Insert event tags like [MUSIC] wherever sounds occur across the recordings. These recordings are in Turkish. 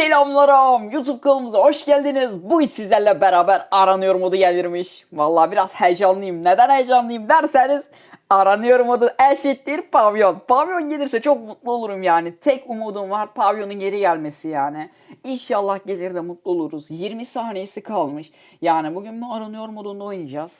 Selamlarım YouTube kanalımıza hoş geldiniz. Bugün sizlerle beraber aranıyor modu gelirmiş. Vallahi biraz heyecanlıyım. Neden heyecanlıyım derseniz aranıyor modu eşittir pavyon. Pavyon gelirse çok mutlu olurum yani. Tek umudum var pavyonun geri gelmesi yani. İnşallah gelir de mutlu oluruz. 20 saniyesi kalmış. Yani bugün bu aranıyor modunda oynayacağız.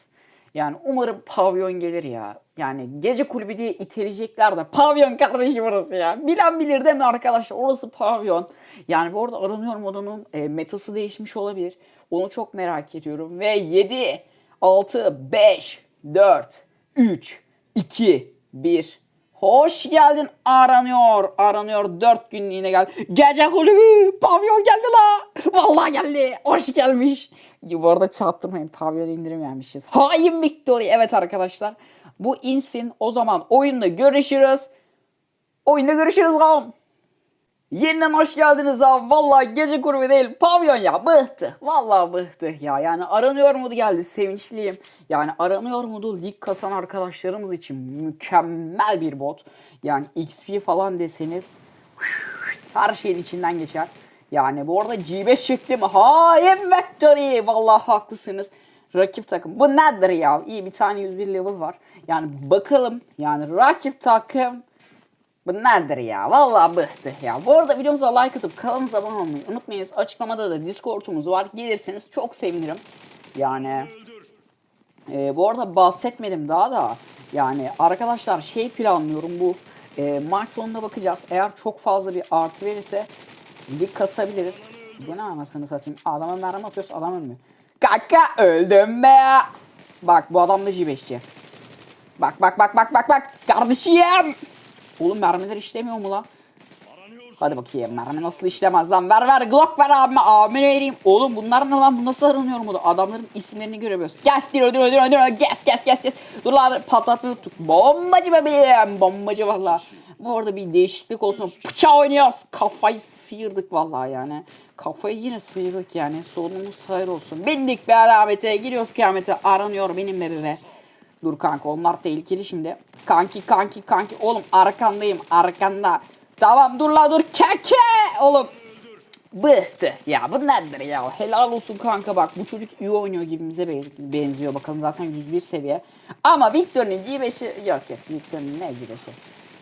Yani umarım pavyon gelir ya. Yani gece kulübü diye iteleyecekler de pavyon kardeşim orası ya. Bilen bilir değil mi arkadaşlar? Orası pavyon. Yani bu arada aranıyor modunun e, metası değişmiş olabilir. Onu çok merak ediyorum. Ve 7, 6, 5, 4, 3, 2, 1. Hoş geldin aranıyor. Aranıyor 4 günlüğüne gel. Gece kulübü pavyon geldi la. Vallahi geldi. Hoş gelmiş. Bu arada çattırmayın pavyon indirim vermişiz. Hain Victory. Evet arkadaşlar. Bu insin. O zaman oyunda görüşürüz. Oyunda görüşürüz ağam. Yeniden hoş geldiniz abi. Vallahi gece kulübü değil pavyon ya. Bıhtı. Vallahi bıhtı ya. Yani aranıyor modu geldi. Sevinçliyim. Yani aranıyor modu lig kasan arkadaşlarımız için mükemmel bir bot. Yani XP falan deseniz her şeyin içinden geçer. Yani bu arada G5 çektim. Hain Victory. Vallahi haklısınız. Rakip takım. Bu nedir ya? İyi bir tane 101 level var. Yani bakalım. Yani rakip takım bu nedir ya? Vallahi bıhtı ya. Bu arada videomuza like atıp kanalımıza abone olmayı unutmayınız. Açıklamada da Discord'umuz var. Gelirseniz çok sevinirim. Yani e, bu arada bahsetmedim daha da. Yani arkadaşlar şey planlıyorum bu e, maç sonunda bakacağız. Eğer çok fazla bir artı verirse lig kasabiliriz. Bu ne anasını satayım. Adama mermi atıyoruz adam ölmüyor. Kaka öldüm be. Bak bu adam da J5'ci. Bak bak bak bak bak bak. Kardeşim. Oğlum mermiler işlemiyor mu lan? Hadi bakayım mermi nasıl işlemez lan ver ver Glock ver abime abime vereyim. Oğlum bunlar ne lan bu nasıl aranıyor mu da adamların isimlerini göremiyoruz. Gel dino dino dino dino kes kes kes kes. Dur lan patlatmayı unuttuk. Bombacı bebeğim bombacı valla. Bu arada bir değişiklik olsun. Bıçağı oynuyoruz. Kafayı sıyırdık vallahi yani. Kafayı yine sıyırdık yani. Sonumuz hayır olsun. Bindik be alamete giriyoruz kıyamete aranıyor benim bebe. Dur kanka onlar tehlikeli şimdi. Kanki kanki kanki. Oğlum arkandayım arkanda. Tamam dur la dur keke. Oğlum. Bıhtı. Ya bu nedir ya? Helal olsun kanka bak. Bu çocuk iyi oynuyor gibimize be- benziyor. Bakalım zaten 101 seviye. Ama Victor'un G5'i yok yok. Victor'un ne G5'i?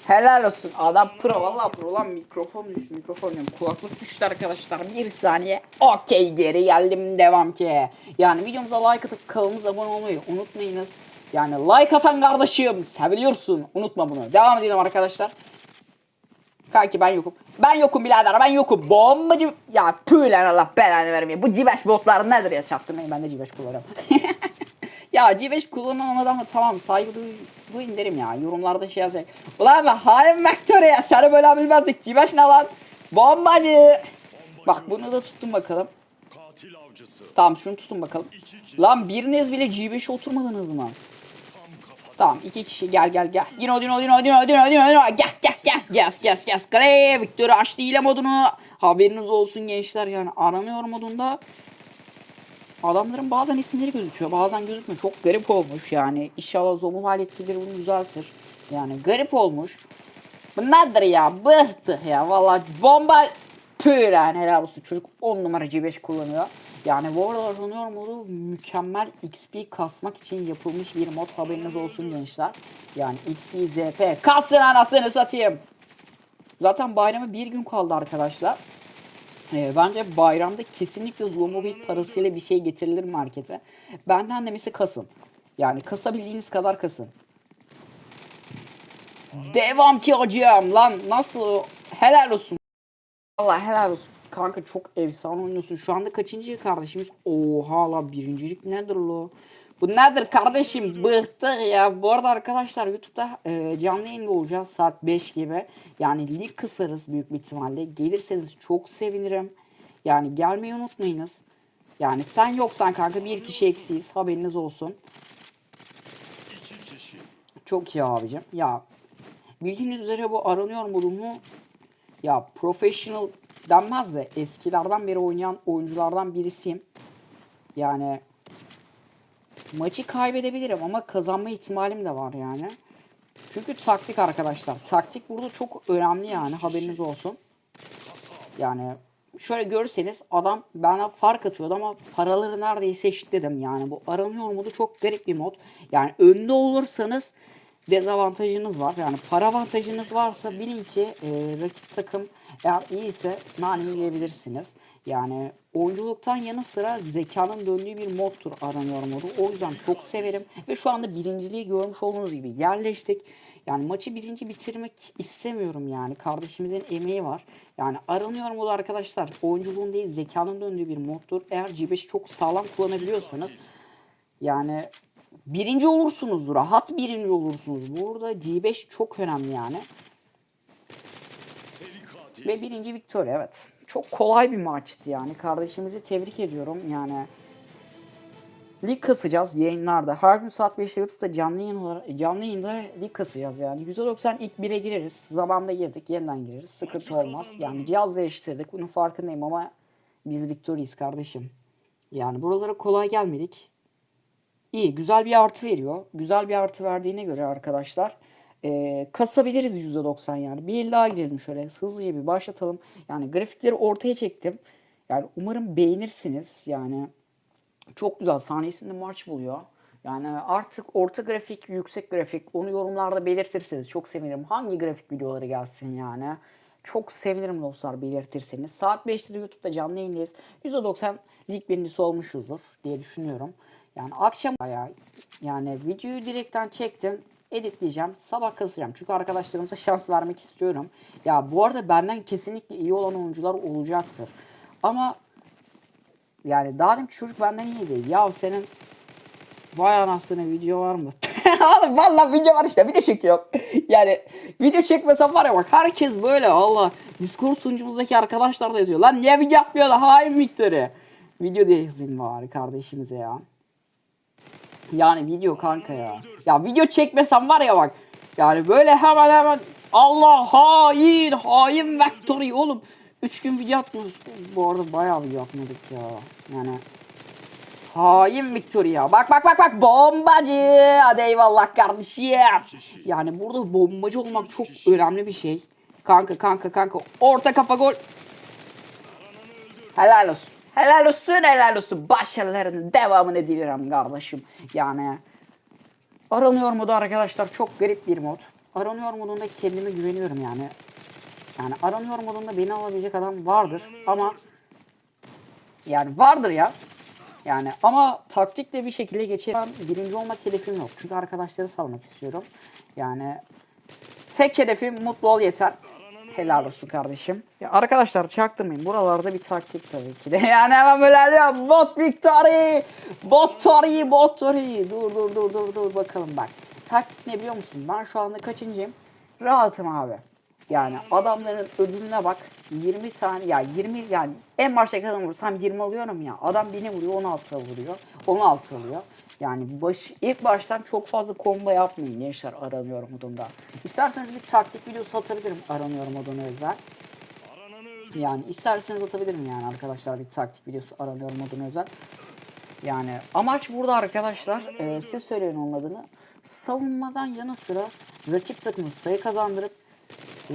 Helal olsun. Adam pro. Valla pro lan mikrofon düştü. Mikrofon diyorum. Kulaklık düştü arkadaşlar. Bir saniye. Okey geri geldim. Devam ki. Yani videomuza like atıp kanalımıza abone olmayı unutmayınız. Yani like atan kardeşim seviliyorsun. Unutma bunu. Devam edelim arkadaşlar. Kanki ben yokum. Ben yokum birader ben yokum. Bombacı. Ya püh lan Allah belanı vermeye. Bu Cibeş botlar nedir ya çaktırmayın ben de Cibeş kullanıyorum. [LAUGHS] ya Cibeş kullanan adama tamam saygı duy, duyun derim ya. Yorumlarda şey yazacak. Ulan be halim vektör ya. Seni böyle bilmezdik. Cibeş ne lan? Bombacı. Bak bunu da tuttum bakalım. Tamam şunu tutun bakalım. Lan biriniz bile G5'e oturmadınız mı? Tamam iki kişi gel gel gel. Dino Dino Dino Dino Dino Dino Dino gel gel gel. Yes yes yes. Kale Victor açtı hile modunu. Haberiniz olsun gençler yani aranıyor modunda. Adamların bazen isimleri gözüküyor bazen gözükmüyor. Çok garip olmuş yani. İnşallah Zomuval etkileri bunu düzeltir. Yani garip olmuş. Bu nedir ya? Bıhtı ya. Vallahi bomba tüy yani helal olsun. Çocuk 10 numara C5 kullanıyor. Yani arada aranıyor modu mükemmel XP kasmak için yapılmış bir mod haberiniz olsun gençler. Yani XP ZP kasın anasını satayım. Zaten bayrama bir gün kaldı arkadaşlar. Ee, bence bayramda kesinlikle Zoomobil parasıyla bir şey getirilir markete. Benden demesi kasın. Yani kasabildiğiniz kadar kasın. Devam ki hocam lan nasıl helal olsun. Allah helal olsun. Kanka çok efsane oynuyorsun. Şu anda kaçıncı kardeşimiz? Oha la birincilik nedir lo? Bu nedir kardeşim? Bıktık ya. Bu arada arkadaşlar YouTube'da e, canlı yayında olacağız saat 5 gibi. Yani lig kısarız büyük bir ihtimalle. Gelirseniz çok sevinirim. Yani gelmeyi unutmayınız. Yani sen yoksan kanka bir kişi eksiyiz. Haberiniz olsun. Çok iyi abicim. Ya bildiğiniz üzere bu aranıyor modunu ya professional denmez de eskilerden beri oynayan oyunculardan birisiyim. Yani maçı kaybedebilirim ama kazanma ihtimalim de var yani. Çünkü taktik arkadaşlar. Taktik burada çok önemli yani haberiniz olsun. Yani şöyle görürseniz adam bana fark atıyordu ama paraları neredeyse eşitledim. Yani bu aranıyor modu çok garip bir mod. Yani önde olursanız dezavantajınız var. Yani para avantajınız varsa bilin ki e, rakip takım eğer iyiyse nane yiyebilirsiniz. Yani oyunculuktan yanı sıra zekanın döndüğü bir moddur aranıyor modu. O yüzden çok severim. Ve şu anda birinciliği görmüş olduğunuz gibi yerleştik. Yani maçı birinci bitirmek istemiyorum yani. Kardeşimizin emeği var. Yani aranıyor modu arkadaşlar. Oyunculuğun değil zekanın döndüğü bir moddur. Eğer G5'i çok sağlam kullanabiliyorsanız yani birinci olursunuz. Rahat birinci olursunuz. Burada G5 çok önemli yani. Ve birinci Victoria evet. Çok kolay bir maçtı yani. Kardeşimizi tebrik ediyorum yani. Lig kasacağız yayınlarda. Her gün saat 5'te YouTube'da canlı yayın olarak, canlı yayında lig kasacağız yani. %90 ilk 1'e gireriz. Zamanda girdik, yeniden gireriz. Sıkıntı olmaz. Yani cihaz değiştirdik. Bunun farkındayım ama biz Victoria'yız kardeşim. Yani buralara kolay gelmedik. İyi, güzel bir artı veriyor. Güzel bir artı verdiğine göre arkadaşlar eee, kasabiliriz %90 yani. Bir el daha girelim şöyle hızlıca bir başlatalım. Yani grafikleri ortaya çektim. Yani umarım beğenirsiniz. Yani çok güzel saniyesinde maç buluyor. Yani artık orta grafik, yüksek grafik onu yorumlarda belirtirseniz çok sevinirim. Hangi grafik videoları gelsin yani. Çok sevinirim dostlar belirtirseniz. Saat 5'te de YouTube'da canlı yayındayız. %90 lig birincisi olmuşuzdur diye düşünüyorum. Yani akşam ya yani videoyu direkten çektim. Editleyeceğim. Sabah kasacağım. Çünkü arkadaşlarımıza [LAUGHS] şans vermek istiyorum. Ya bu arada benden kesinlikle iyi olan oyuncular olacaktır. Ama yani daha dedim ki çocuk benden iyiydi. Ya senin vay anasını video var mı? [LAUGHS] Oğlum valla video var işte video çekiyor. [LAUGHS] Yani video çekmesem var ya bak herkes böyle Allah. Discord sunucumuzdaki arkadaşlar da yazıyor. Lan niye video yapmıyor da hain Victor'ı. Video diye yazayım bari kardeşimize ya. Yani video kanka ya. Ya video çekmesem var ya bak. Yani böyle hemen hemen Allah hain hain Victory oğlum. 3 gün video atmıyoruz. Bu arada bayağı video atmadık ya. Yani Hain Victoria. Bak bak bak bak bombacı. Hadi eyvallah kardeşim. Yani burada bombacı olmak çok önemli bir şey. Kanka kanka kanka. Orta kafa gol. Helal olsun. Helal olsun helal olsun. Başarıların devamını dilerim kardeşim. Yani aranıyor modu arkadaşlar çok garip bir mod. Aranıyor modunda kendime güveniyorum yani. Yani aranıyor modunda beni alabilecek adam vardır ama yani vardır ya. Yani ama taktikle bir şekilde geçerim. Birinci olmak hedefim yok. Çünkü arkadaşları salmak istiyorum. Yani tek hedefim mutlu ol yeter. Helal olsun kardeşim. Ya arkadaşlar çaktırmayın. Buralarda bir taktik tabii ki de. [LAUGHS] Yani hemen böyle diyor. Bot victory. Bottory. Bottory. Dur dur dur dur dur bakalım bak. Taktik ne biliyor musun? Ben şu anda kaçıncıyım? Rahatım abi. Yani adamların ödülüne bak. 20 tane ya 20 yani en başta kadar vursam 20 alıyorum ya. Adam beni vuruyor 16 vuruyor. 16 alıyor. Yani baş, ilk baştan çok fazla combo yapmayın gençler aranıyor modunda. İsterseniz bir taktik videosu atabilirim aranıyor moduna özel. Yani isterseniz atabilirim yani arkadaşlar bir taktik videosu aranıyor moduna özel. Yani amaç burada arkadaşlar e, siz söyleyin onun adını. Savunmadan yanı sıra rakip takımı sayı kazandırıp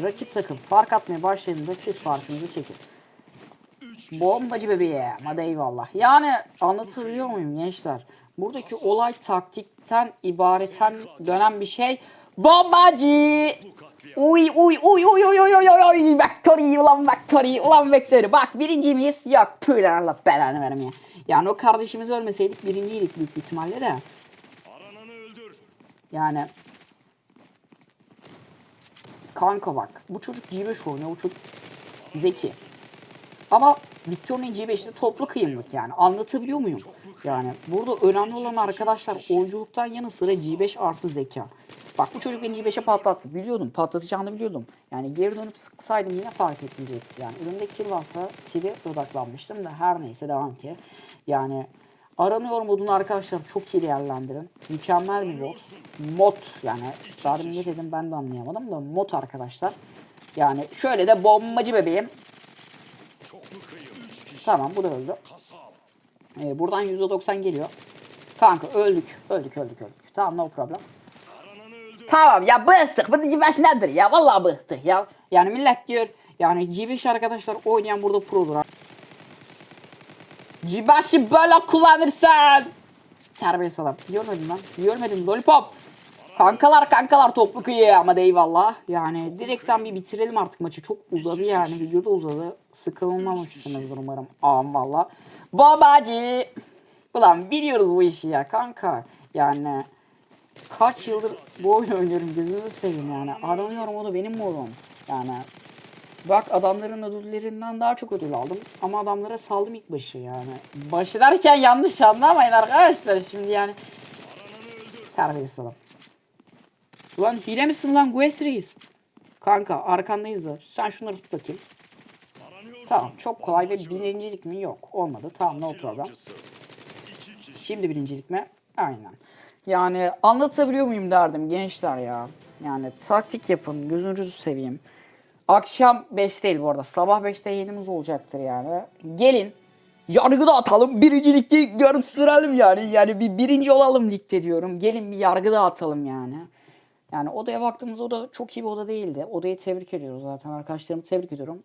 rakip takım fark atmaya başladığında siz farkınızı çekin. Bomba Bombacı bebeğim. Hadi eyvallah. Yani anlatabiliyor muyum gençler? Buradaki olay taktikten ibareten dönen bir şey. Bombacı! Uy uy uy uy uy uy uy uy Vektori ulan Vektori ulan Vektori. Bak birinci miyiz? Yok püyle Allah belanı vermeye. Yani o kardeşimiz ölmeseydik birinciydik büyük ihtimalle de. Yani Kanka bak bu çocuk G5 oynuyor bu çocuk zeki. Ama Victoria'nın G5'te toplu kıyımlık yani anlatabiliyor muyum? Yani burada önemli olan arkadaşlar oyunculuktan yanı sıra G5 artı zeka. Bak bu çocuk beni G5'e patlattı biliyordum patlatacağını biliyordum. Yani geri dönüp sıksaydım yine fark etmeyecekti. Yani önümde kill varsa kill'e odaklanmıştım da her neyse devam ki. Yani Aranıyor modunu arkadaşlar çok iyi değerlendirin. Mükemmel bir mod. Mod yani daha ne dedim ben de anlayamadım da mod arkadaşlar. Yani şöyle de bombacı bebeğim. Tamam bu da öldü. Ee, buradan %90 geliyor. Kanka öldük. Öldük öldük öldük. Tamam no problem. Tamam ya bıktık. Bu G5 nedir ya? Vallahi bıktık ya. Yani millet diyor yani G5 arkadaşlar oynayan burada produr. Cibaşı böyle kullanırsan. Terbiyesiz adam. Görmedim lan. Görmedim lollipop. Kankalar kankalar toplu kıyı ama eyvallah. Yani direkten bir bitirelim artık maçı. Çok uzadı yani. Videoda uzadı. Sıkılmamışsınızdır umarım. Aman valla. Babacı. Ulan biliyoruz bu işi ya kanka. Yani kaç yıldır bu oyunu oynuyorum gözünüzü seveyim yani. Aranıyorum o da benim modum. Yani bak adamların ödüllerinden daha çok ödül aldım. Ama adamlara saldım ilk başı yani. Başı derken yanlış anlamayın arkadaşlar şimdi yani. Terbiyesiz adam. Ulan hile misin lan Gues Reis? Kanka arkandayız da. Sen şunları tut bakayım. Tamam çok kolay ve birincilik mi? Yok. Olmadı. Tamam no problem. Şimdi birincilik mi? Aynen. Yani anlatabiliyor muyum derdim gençler ya. Yani taktik yapın. Gözünüzü seveyim. Akşam 5 değil bu arada. Sabah 5'te yayınımız olacaktır yani. Gelin. Yargı dağıtalım. Birincilikte gösterelim yani. Yani bir birinci olalım ligde diyorum. Gelin bir yargı dağıtalım yani. Yani odaya baktığımız oda çok iyi bir oda değildi. Odayı tebrik ediyoruz zaten. Arkadaşlarımı tebrik ediyorum.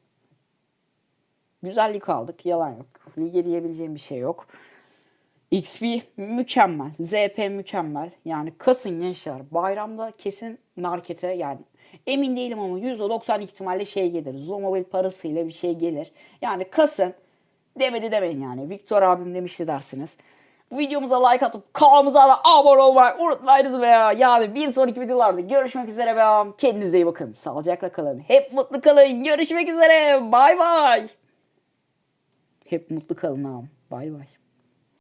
Güzellik aldık. Yalan yok. Lige diyebileceğim bir şey yok. XP mükemmel. ZP mükemmel. Yani kasın gençler. Bayramda kesin markete yani emin değilim ama %90 ihtimalle şey gelir. Zomobil parasıyla bir şey gelir. Yani kasın. Demedi demeyin yani. Victor abim demişti dersiniz. Videomuza like atıp kanalımıza da abone olmayı unutmayınız be ya. Yani bir sonraki videolarda görüşmek üzere be ya. Kendinize iyi bakın. Sağlıcakla kalın. Hep mutlu kalın. Görüşmek üzere. Bay bay. Hep mutlu kalın ağam. Bay bay.